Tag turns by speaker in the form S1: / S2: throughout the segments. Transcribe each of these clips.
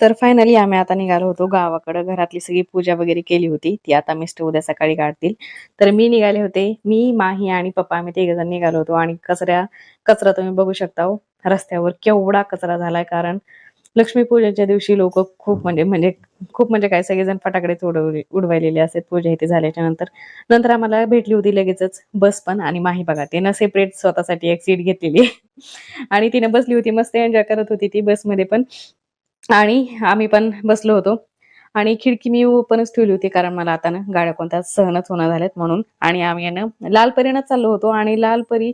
S1: तर फायनली आम्ही आता निघालो होतो गावाकडं. घरातली सगळी पूजा वगैरे केली होती. ती आता मिस्टर उद्या सकाळी काढतील. तर मी निघाले होते. मी माही आणि पप्पा आम्ही तिघ जण निघालो होतो. आणि कचऱ्या कचरा तुम्ही बघू शकता हो, रस्त्यावर केवढा कचरा झालाय. कारण लक्ष्मीपूजनच्या दिवशी लोक खूप म्हणजे म्हणजे खूप म्हणजे काय सगळेजण फटाकडे उडवले उडवायलेले असतात. पूजा इथे झाल्याच्यानंतर. नंतर आम्हाला भेटली होती लगेचच बस पण. आणि माही बघा तिनं सेपरेट स्वतःसाठी एक सीट घेतलेली आणि तिने बसली होती. मस्त एन्जॉय करत होती ती बसमध्ये पण. आणि आम्ही पण बसलो होतो. आणि खिडकी मी ओपनच ठेवली होती कारण मला आता ना गाड्या कोणत्या सहनच होणार झाल्यात म्हणून. आणि आम्ही यानं लाल लालपरीनच चाललो होतो आणि लालपरी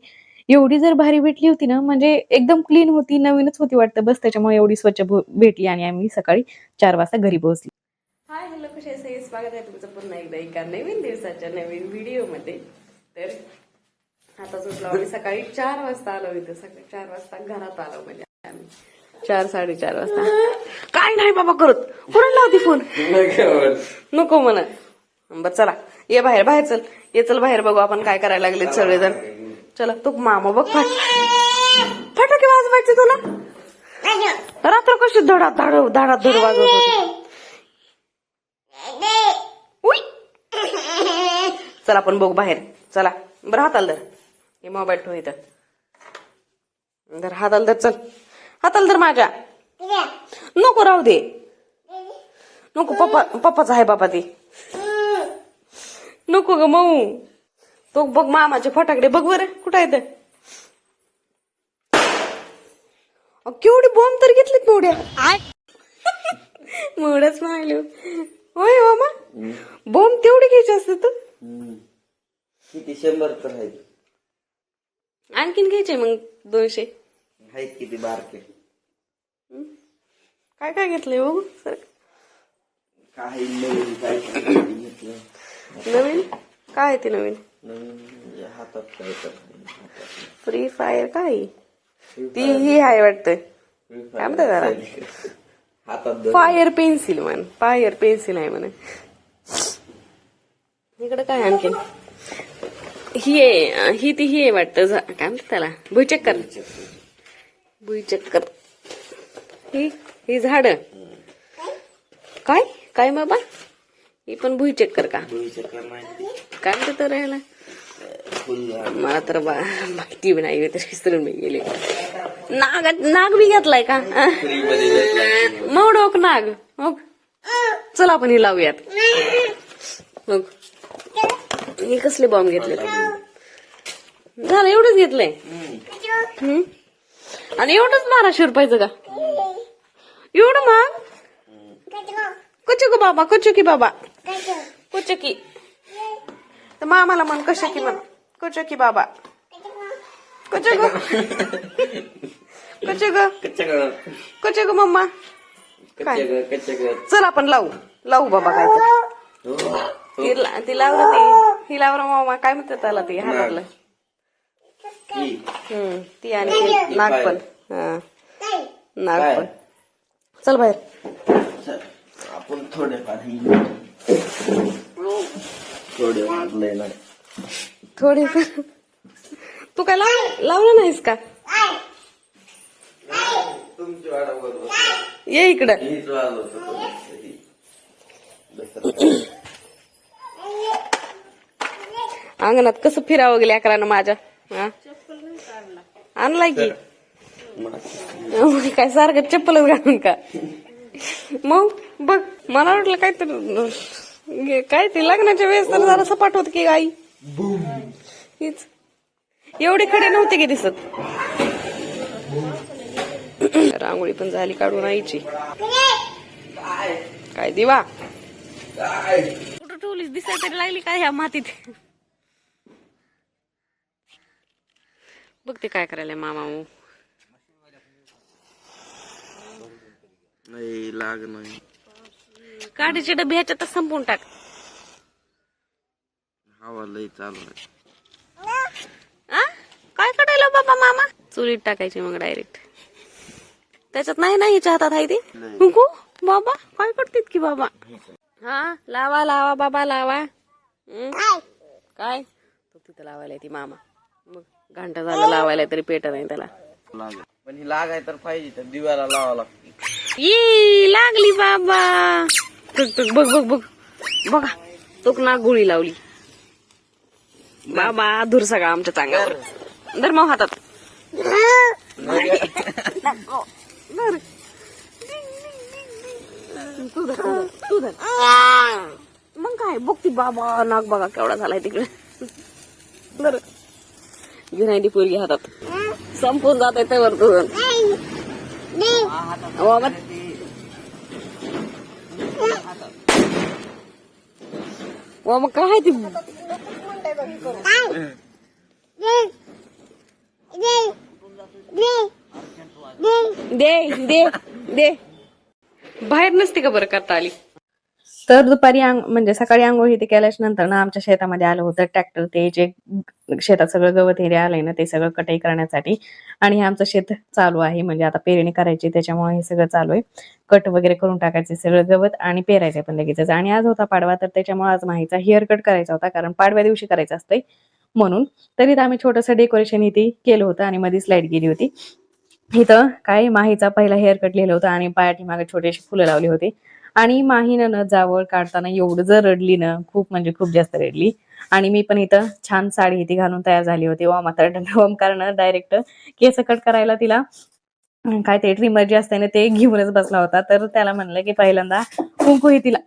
S1: एवढी जर भारी भेटली होती ना म्हणजे एकदम क्लीन होती नवीनच होती वाटतं. बस त्याच्यामुळे एवढी स्वच्छ भेटली आणि आम्ही सकाळी चार वाजता घरी पोहोचली. हाय हॅलो कसे असे स्वागत आहे तुमचं पुन्हा एकदा एका नवीन दिवसाच्या नवीन व्हिडिओमध्ये. तर आता सुटलो आम्ही. सकाळी चार वाजता आलो इथं. सकाळी चार वाजता घरात आलो म्हणजे आम्ही. चार साडेचार वाजता. काय नाही बाबा करत. कोण लावती फोन नको म्हणा बर चला. ये बाहेर बाहेर चल. ये चल बाहेर बघू आपण काय करायला लागले सगळेजण. चला तू मामा बघ फाट. फटाके वाजवायचे तुला? रात्र कशी धडात धाड धाडात धड वाजवत होती. उई. चला आपण बघू बाहेर. चला. बरं हाताल धर. हे मोबाईल ठेव इथं. धर हाताल तर चल. हाताल धर माझ्या नको राहू दे. नको पप्पा पप्पाचा आहे बाबा ते. नको ग मऊ. तो बघ मामाचे फटाकडे बघ बरं कुठं आहे ते अ, केवढी बॉम्ब तर घेतलीत मोड्या मोडच मागले. होय मामा. बॉम्ब तेवढी घ्यायची असते तर.
S2: किती? शंभर तर आहेत.
S1: आणखीन घ्यायचे मग दोनशे.
S2: आहेत किती? बारके.
S1: काय काय घेतलंय बघू? सर
S2: काही नवीन काय काय घेतलं
S1: नवीन? काय आहे ते नवीन?
S2: नवीन म्हणजे हातात काय
S1: फ्री फायर काय? ती ही आहे वाटतं काय म्हणतात त्याला
S2: हातात.
S1: फायर पेन्सिल म्हण. फायर पेन्सिल आहे म्हणे. इकडे काय आणखीन? ही आहे ही ती ही आहे वाटतं. काय म्हणतात त्याला? भुईचक्कर. भुईचक्कर. ही ही झाड. काय? काय बाबा? ही पण भुईचक्कर का?
S2: भुईचक्कर नाही.
S1: काय तर
S2: फुल झाड.
S1: मला तर बा- माहिती बी नाही तशी विसरून मी गेले. नाग नाग बी घेतलाय का? मग नाग. मग? चला आपण ही लावूयात. मग? हे कसले बॉम्ब घेतले झालं एवढंच घेतलंय. आणि एवढंच बाराशे रुपयाचं का? एवढं मग? कचू ग बाबा कचू की बाबा कचू की तर मामाला म्हण कशा की म्हण कचू की बाबा. कचू ग कचू ग
S2: कच्च्या
S1: कचू ग मम्मा.
S2: कच्च्या
S1: चल आपण लावू. लावू बाबा काय. ती ला- ती लावलं ती. ही लावलं मामा. काय म्हणतात त्याला ती? हातातलं हम्म ती आणि ती नाग पण हा. नाग
S2: काय?
S1: पण चल बाहेर.
S2: आपण थोडे पाणी थोडे
S1: तू काय लाव लावलं नाहीस का? ये इकडं.
S2: हीच वाजवत होतो.
S1: अंगणात कसं फिरावं गेले अकरानं माझ्या? हा? आणलाय की मग काय सारखं चप्पलच घालून का? मग बघ मला वाटलं काय तर काय ते लग्नाच्या वेळेस तर जरा सपाट होत की आई. हीच. एवढे खडे नव्हते की दिसत. रांगोळी पण झाली काढून आईची. काय दिवा? कुठं ठेवलीस? दिसाय तरी लागली काय ह्या मातीत? बघ ते काय करायला मामा.
S2: नाही लाग नाही.
S1: काडीचे डबे ह्याच्यातच संपवून टाक.
S2: हवा लई चालू आहे.
S1: आ? काय काढायला बाबा मामा? चुलीत टाकायची मग डायरेक्ट त्याच्यात नाही नाही हिच्या हातात आहे ती? हुकू? बाबा काय करतेत की बाबा? हा? लावा लावा बाबा लावा. हं? काय? तो तिथं लावायला ती मामा. मग घंटा झाला लावायला तरी पेट नाही त्याला.
S2: लाग. पण ही लागाय तर पाहिजे तर दिव्याला लावा लागते.
S3: ई लागली बाबा. टुक टुक बघ बघ बघ. बघा तुक ना गोळी लावली. बाबा धूर सगळा आमच्या चांगल्यावर. धर मग हातात. मग काय बघ ती बाबा नाक बघा केवढा झालाय तिकडे. बर घेऊन ती पोरगी हातात. संपून जात आहे त्यावर तुझं वा मग काय ती? दे दे दे. बाहेर नसते का बरं करता आली? तर दुपारी म्हणजे सकाळी आंघोळ इथे केल्याच्यानंतर ना आमच्या शेतामध्ये आलं होतं ट्रॅक्टर ते जे शेतात सगळं गवत एरिया आलंय ना ते सगळं कटाई करण्यासाठी. आणि हे आमचं शेत चालू आहे. म्हणजे आता पेरणी करायची त्याच्यामुळे हे सगळं चालू आहे. कट वगैरे करून टाकायचे सगळं गवत आणि पेरायचं पण लगेचच. आणि आज होता पाडवा तर त्याच्यामुळे आज माहीचा हेअर कट करायचा होता. कारण पाडव्या दिवशी करायचं असतंय. म्हणून तरी आम्ही छोटंसं डेकोरेशन इथे केलं होतं आणि मध्ये स्लाइड गेली होती. इथं काय माहीचा पहिला हेअर कट लिहिलं होतं आणि पायाठी मागे छोटेसे फुलं लावली होती. आणि माहीनं न जावळ काढताना एवढं जर रडली ना खूप म्हणजे खूप जास्त रडली. आणि मी पण इथं छान साडी ती घालून तयार झाली होती. ओम कारण डायरेक्ट केस कट करायला तिला. काय ते ट्रिमर जे असते ना ते घेऊनच बसला होता. तर त्याला म्हणलं की पहिल्यांदा कुंकू ही तिला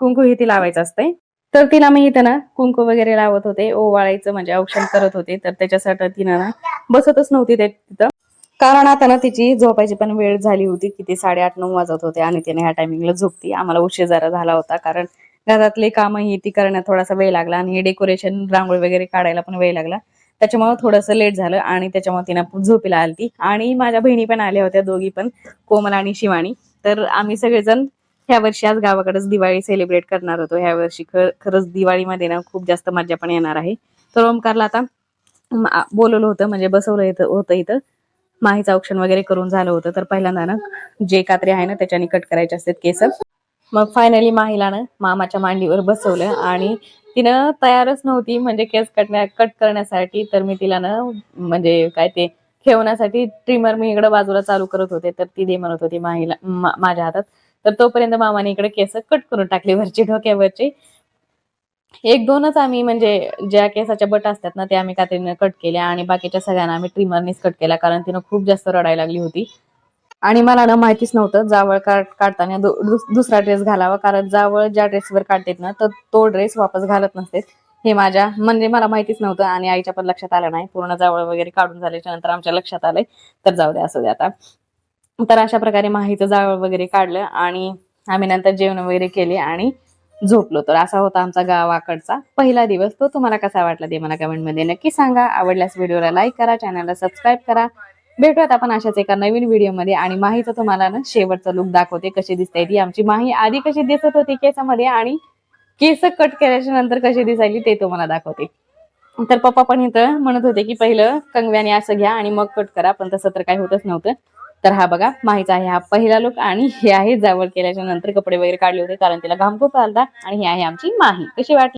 S3: कुंकू ही ती लावायचं असतंय. तर तिला मी इथं ना कुंकू वगैरे लावत होते. ओवाळायचं म्हणजे औक्षण करत होते. तर त्याच्यासाठी तिनं ना बसतच नव्हती ते तिथं. कारण आता ना तिची झोपायची पण वेळ झाली होती किती साडेआठ नऊ वाजत होते आणि तिने ह्या टायमिंगला झोपती आम्हाला उशीर जरा झाला होता कारण घरातले कामही ती करण्यात थोडासा वेळ लागला आणि हे डेकोरेशन रांगोळी वगैरे काढायला पण वेळ लागला. त्याच्यामुळे थोडंसं लेट झालं आणि त्याच्यामुळे तिनं झोपीला आलती. आणि माझ्या बहिणी पण आल्या होत्या दोघी पण कोमल आणि शिवानी. तर आम्ही सगळेजण ह्या वर्षी आज गावाकडेच दिवाळी सेलिब्रेट करणार होतो. ह्या वर्षी खर खरंच दिवाळीमध्ये ना खूप जास्त मजा पण येणार आहे. तर ओमकारला आता बोलवलं होतं म्हणजे बसवलं होतं इथं. माहीचं औक्षण वगैरे करून झालं होतं तर पहिल्यांदा ना जे कात्री आहे ना त्याच्याने कट करायचे असतात केस. मग फायनली माहीला मामाच्या मांडीवर बसवलं आणि तिनं तयारच नव्हती म्हणजे केस कटण्या कट करण्यासाठी तर मी तिला ना म्हणजे काय ते ठेवण्यासाठी ट्रिमर मी इकडे बाजूला चालू करत होते तर ती दे म्हणत होती माहीला माझ्या हातात. तर तोपर्यंत मामाने इकडे केस कट करून टाकले वरची डोक्यावरची. एक दोनच आम्ही म्हणजे ज्या केसाच्या बट असतात ना ते आम्ही कात्रीनं कट केल्या आणि बाकीच्या सगळ्यांना आम्ही ट्रिमरनेच कट केल्या कारण तिनं खूप जास्त रडायला लागली होती. आणि मला ना माहितीच नव्हतं जावळ काढ काढताना दुसरा ड्रेस घालावा कारण जावळ ज्या ड्रेसवर काढतेत ना तर तो ड्रेस वापस घालत नसते हे माझ्या म्हणजे मला माहितीच नव्हतं आणि आईच्या पण लक्षात आलं नाही. पूर्ण जावळ वगैरे काढून झाल्याच्यानंतर आमच्या लक्षात आलंय. तर जाऊ द्या असू द्या आता. तर अशा प्रकारे माहीचं जावळ वगैरे काढलं आणि आम्ही नंतर जेवण वगैरे केले आणि झोपलो. तर असा होता आमचा गावाकडचा पहिला दिवस. तो तुम्हाला कसा वाटला ते मला कमेंटमध्ये नक्की सांगा. आवडल्यास व्हिडिओला लाईक करा चॅनलला सबस्क्राईब करा. भेटूयात आपण अशाच एका नवीन व्हिडिओमध्ये आणि माहीचं तुम्हाला ना शेवटचा लुक दाखवते कशी दिसते ती. आमची माही आधी कशी दिसत होती केसामध्ये आणि केस कट केल्याच्यानंतर कशी दिसायली ते तुम्हाला दाखवते. तर पप्पा पण इथं म्हणत होते की पहिलं कंगव्याने असं घ्या आणि मग कट करा पण तसं तर काही होतच नव्हतं. तर हा बघा माहीचा आहे हा पहिला लुक आणि हे आहे जावळ केल्याच्यानंतर कपडे वगैरे काढले होते कारण तिला घाम खूप आलता आणि हे आहे आमची माही. कशी वाटली?